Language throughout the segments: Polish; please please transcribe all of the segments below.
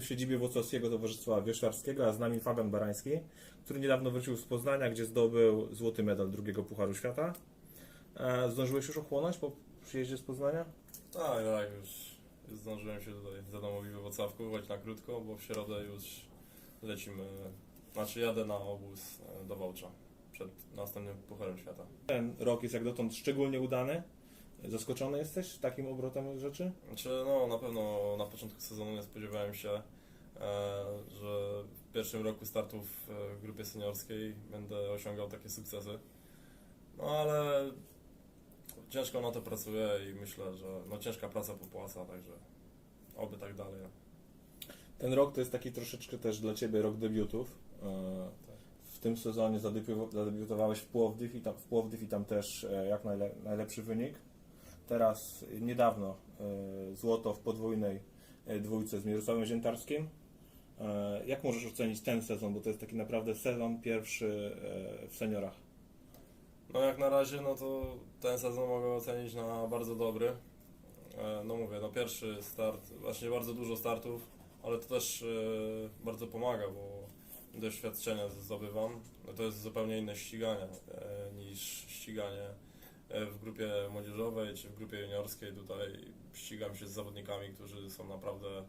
w siedzibie Włocławskiego Towarzystwa Wieszczarskiego, a z nami Fabian Barański, który niedawno wrócił z Poznania, gdzie zdobył złoty medal drugiego Pucharu Świata. E, Zdążyłeś już ochłonąć po przyjeździe z Poznania? Tak, tak, już, zdążyłem się tutaj zadomowić we Wrocławku, choć na krótko, bo w środę już lecimy, znaczy jadę na obóz e, do Wałcza przed następnym Pucharem Świata. Ten rok jest jak dotąd szczególnie udany. Zaskoczony jesteś takim obrotem rzeczy? Znaczy, no na pewno na początku sezonu nie spodziewałem się, e, że w pierwszym roku startów e, w grupie seniorskiej będę osiągał takie sukcesy. No ale ciężko na to pracuję i myślę, że no ciężka praca popłaca, także oby tak dalej. Ten rok to jest taki troszeczkę też dla Ciebie rok debiutów. E, W tym sezonie zadebiu- zadebiutowałeś w Płowdiw i tam, w Płowdiw i tam też e, jak najle, najlepszy wynik. Teraz niedawno e, złoto w podwójnej e, dwójce z Mirosławem Ziętarskim. E, Jak możesz ocenić ten sezon, bo to jest taki naprawdę sezon pierwszy w seniorach? No jak na razie, no to ten sezon mogę ocenić na bardzo dobry. No mówię, no pierwszy start, właśnie bardzo dużo startów, ale to też bardzo pomaga, bo doświadczenia zdobywam. No to jest zupełnie inne ściganie niż ściganie w grupie młodzieżowej czy w grupie juniorskiej. Tutaj ścigam się z zawodnikami, którzy są naprawdę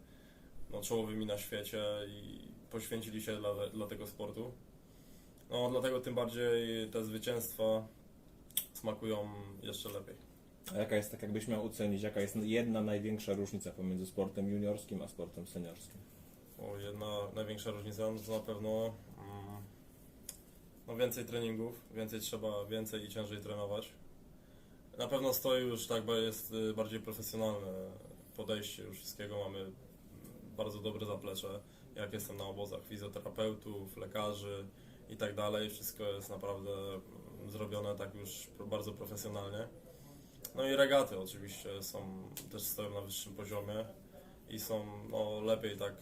no, czołowymi na świecie i poświęcili się dla, dla tego sportu. No, dlatego tym bardziej te zwycięstwa smakują jeszcze lepiej. A jaka jest, tak jakbyś miał ocenić, jaka jest jedna największa różnica pomiędzy sportem juniorskim a sportem seniorskim? O, jedna największa różnica no to na pewno mm, no więcej treningów, więcej trzeba, więcej i ciężej trenować. Na pewno stoi już tak, bo jest y, bardziej profesjonalne podejście już wszystkiego. Mamy bardzo dobre zaplecze, jak jestem na obozach fizjoterapeutów, lekarzy i tak dalej. Wszystko jest naprawdę mm, zrobione tak już bardzo profesjonalnie. No i regaty oczywiście są, też stoją na wyższym poziomie i są no, lepiej tak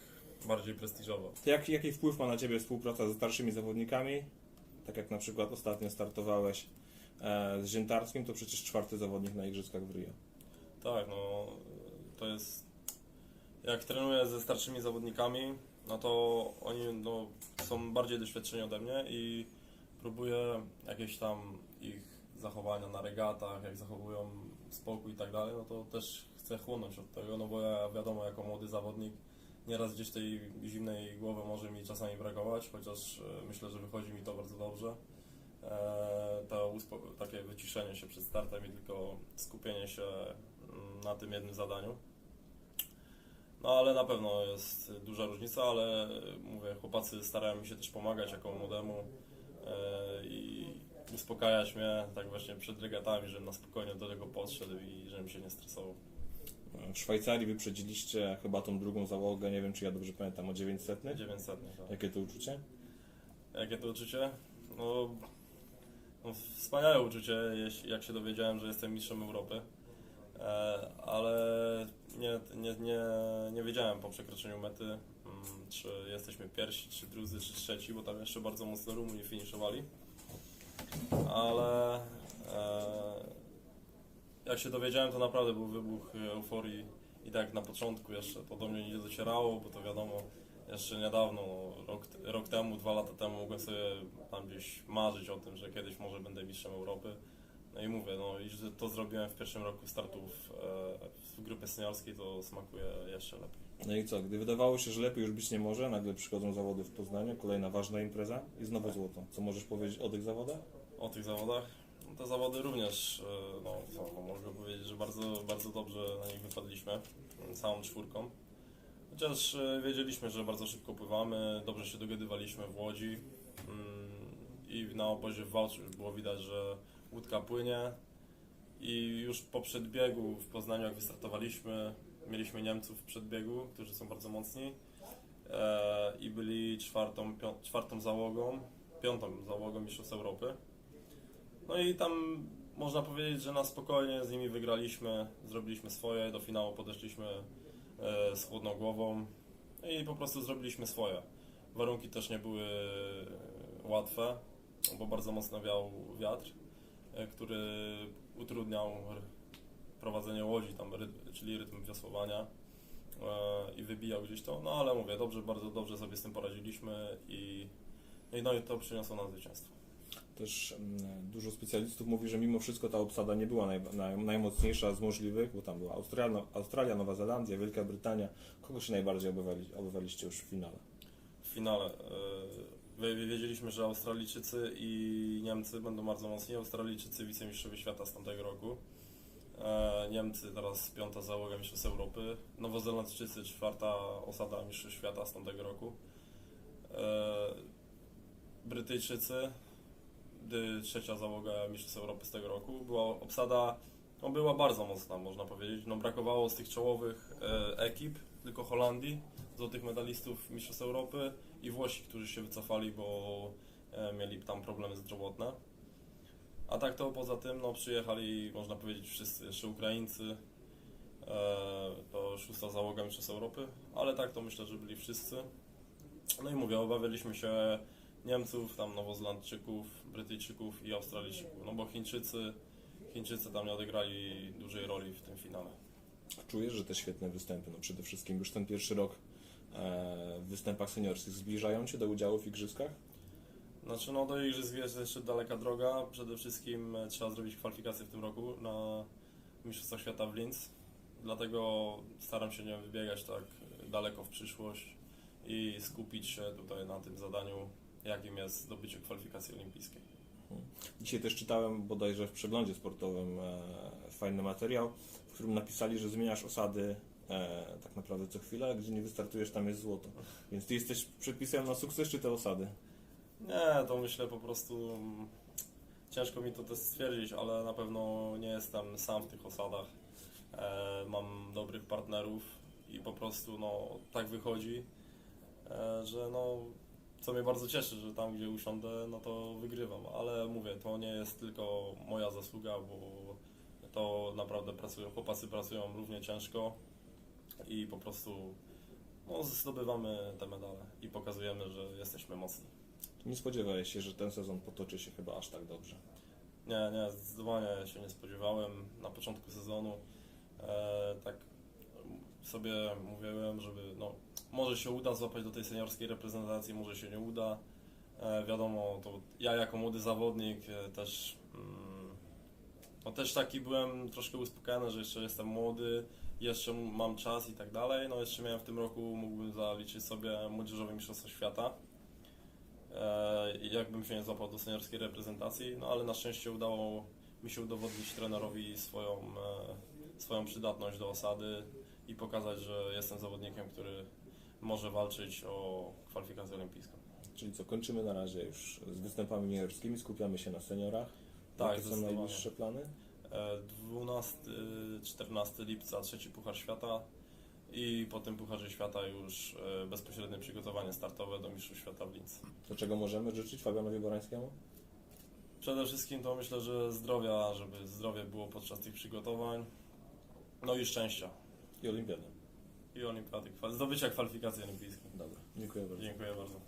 bardziej prestiżowo. To Jak, jaki wpływ ma na Ciebie współpraca ze starszymi zawodnikami? Tak jak na przykład ostatnio startowałeś z Ziętarskim, to przecież czwarty zawodnik na Igrzyskach w Rio. Tak, no to jest. Jak trenuję ze starszymi zawodnikami, no to oni no, są bardziej doświadczeni ode mnie i próbuję jakieś tam ich zachowania na regatach, jak zachowują spokój i tak dalej, no to też chcę chłonąć od tego, no bo ja wiadomo, jako młody zawodnik, nieraz gdzieś tej zimnej głowy może mi czasami brakować, chociaż e, myślę, że wychodzi mi to bardzo dobrze. E, to takie wyciszenie się przed startem i tylko skupienie się mm, na tym jednym zadaniu. No ale na pewno jest duża różnica, ale mówię, chłopacy starają mi się też pomagać jako młodemu e, i uspokajać mnie tak właśnie przed regatami, żebym na spokojnie do tego podszedł i żebym się nie stresował. W Szwajcarii wyprzedziliście chyba tą drugą załogę, nie wiem czy ja dobrze pamiętam, o 900. 900, tak. Jakie to uczucie? Jakie to uczucie? No, no wspaniałe uczucie, jak się dowiedziałem, że jestem mistrzem Europy. E, ale nie, nie, nie, nie wiedziałem po przekroczeniu mety, mm, czy jesteśmy pierwsi, czy drudzy, czy trzeci, bo tam jeszcze bardzo mocno Rumuni finiszowali. Ale e, jak się dowiedziałem, to naprawdę był wybuch euforii i tak na początku jeszcze to do mnie nie docierało, bo to wiadomo, jeszcze niedawno, rok, rok temu, dwa lata temu mogłem sobie tam gdzieś marzyć o tym, że kiedyś może będę mistrzem Europy. No i mówię, no i że to zrobiłem w pierwszym roku startów e, w grupie seniorskiej, to smakuje jeszcze lepiej. No i co, gdy wydawało się, że lepiej już być nie może, nagle przychodzą zawody w Poznaniu, kolejna ważna impreza i znowu złoto. Co możesz powiedzieć o tych zawodach? O tych zawodach? No te zawody również, e, no, co, no mogę powiedzieć, że bardzo, bardzo dobrze na nich wypadliśmy, całą czwórką. Chociaż e, wiedzieliśmy, że bardzo szybko pływamy, dobrze się dogadywaliśmy w Łodzi mm, i na obozie w Wałczu już było widać, że łódka płynie i już po przedbiegu w Poznaniu jak wystartowaliśmy, mieliśmy Niemców w przedbiegu, którzy są bardzo mocni e, i byli czwartą, pią, czwartą załogą, piątą załogą Mistrzostw Europy. No i tam można powiedzieć, że na spokojnie z nimi wygraliśmy, zrobiliśmy swoje, do finału podeszliśmy z chłodną głową i po prostu zrobiliśmy swoje. Warunki też nie były e, łatwe, bo bardzo mocno wiał wiatr, e, który utrudniał prowadzenie łodzi, tam czyli rytm wiosłowania. e, i wybijał gdzieś to, no ale mówię, dobrze, bardzo dobrze sobie z tym poradziliśmy i, no i to przyniosło nam zwycięstwo. Też mm, dużo specjalistów mówi, że mimo wszystko ta obsada nie była naj, naj, najmocniejsza z możliwych, bo tam była Australia, Australia, Nowa Zelandia, Wielka Brytania. Kogo się najbardziej obawiali, obawialiście już w finale? w finale. e, Wiedzieliśmy, że Australijczycy i Niemcy będą bardzo mocni. Australijczycy wicemistrzowie świata z tamtego roku. E, Niemcy teraz piąta załoga mistrzostw Europy. Nowozelandczycy czwarta osada mistrzostw świata z tamtego roku. E, Brytyjczycy trzecia załoga mistrzostw Europy z tego roku. Była obsada, no była bardzo mocna można powiedzieć. No brakowało z tych czołowych e, ekip, tylko Holandii złotych medalistów Mistrzostw Europy i Włosi, którzy się wycofali, bo e, mieli tam problemy zdrowotne. A tak to poza tym no, przyjechali, można powiedzieć, wszyscy, jeszcze Ukraińcy, e, to szósta załoga Mistrzostw Europy, ale tak to myślę, że byli wszyscy. No i mówię, obawialiśmy się Niemców, tam Nowozelandczyków, Brytyjczyków i Australijczyków, no bo Chińczycy, Chińczycy tam nie odegrali dużej roli w tym finale. Czujesz, że te świetne występy, no przede wszystkim już ten pierwszy rok e, w występach seniorskich zbliżają Cię do udziału w igrzyskach? Znaczy, no do igrzysk jest jeszcze daleka droga. Przede wszystkim e, trzeba zrobić kwalifikacje w tym roku na Mistrzostwa Świata w Linz. Dlatego staram się nie wybiegać tak daleko w przyszłość i skupić się tutaj na tym zadaniu, jakim jest zdobycie kwalifikacji olimpijskiej. Dzisiaj też czytałem bodajże w przeglądzie sportowym e, fajny materiał, w którym napisali, że zmieniasz osady e, tak naprawdę co chwilę, a gdzie nie wystartujesz, tam jest złoto. Więc Ty jesteś przepisem na sukces, czy te osady? Nie, to myślę po prostu mm, ciężko mi to też stwierdzić, ale na pewno nie jestem sam w tych osadach. E, mam dobrych partnerów i po prostu no, tak wychodzi, e, że no, co mnie bardzo cieszy, że tam gdzie usiądę, no to wygrywam, ale mówię, to nie jest tylko moja zasługa, bo to naprawdę pracują, chłopacy pracują równie ciężko i po prostu no, zdobywamy te medale i pokazujemy, że jesteśmy mocni. Nie spodziewałeś się, że ten sezon potoczy się chyba aż tak dobrze. Nie, nie, zdecydowanie się nie spodziewałem na początku sezonu. E, tak sobie mówiłem, żeby no, może się uda złapać do tej seniorskiej reprezentacji, może się nie uda. E, wiadomo, to ja jako młody zawodnik e, też, mm, no, też taki byłem troszkę uspokojony, że jeszcze jestem młody, jeszcze mam czas i tak dalej. No jeszcze miałem w tym roku, mógłbym zaliczyć sobie młodzieżowe mistrzostwo świata. E, jakbym się nie złapał do seniorskiej reprezentacji, no ale na szczęście udało mi się udowodnić trenerowi swoją, swoją przydatność do osady i pokazać, że jestem zawodnikiem, który może walczyć o kwalifikację olimpijską. Czyli co, kończymy na razie już z występami juniorskimi, skupiamy się na seniorach. Tak, Jakie są najbliższe plany? E, 12-14 lipca trzeci Puchar Świata i po tym Pucharze Świata już e, bezpośrednie przygotowanie startowe do Mistrzostw Świata w Linz. To czego możemy życzyć Fabianowi Borańskiemu? Przede wszystkim to myślę, że zdrowia, żeby zdrowie było podczas tych przygotowań, no i szczęścia. I olimpiadę. I olimpiady, kwa- zdobycia kwalifikacji olimpijskiej. Dobra, dziękuję bardzo. Dziękuję bardzo.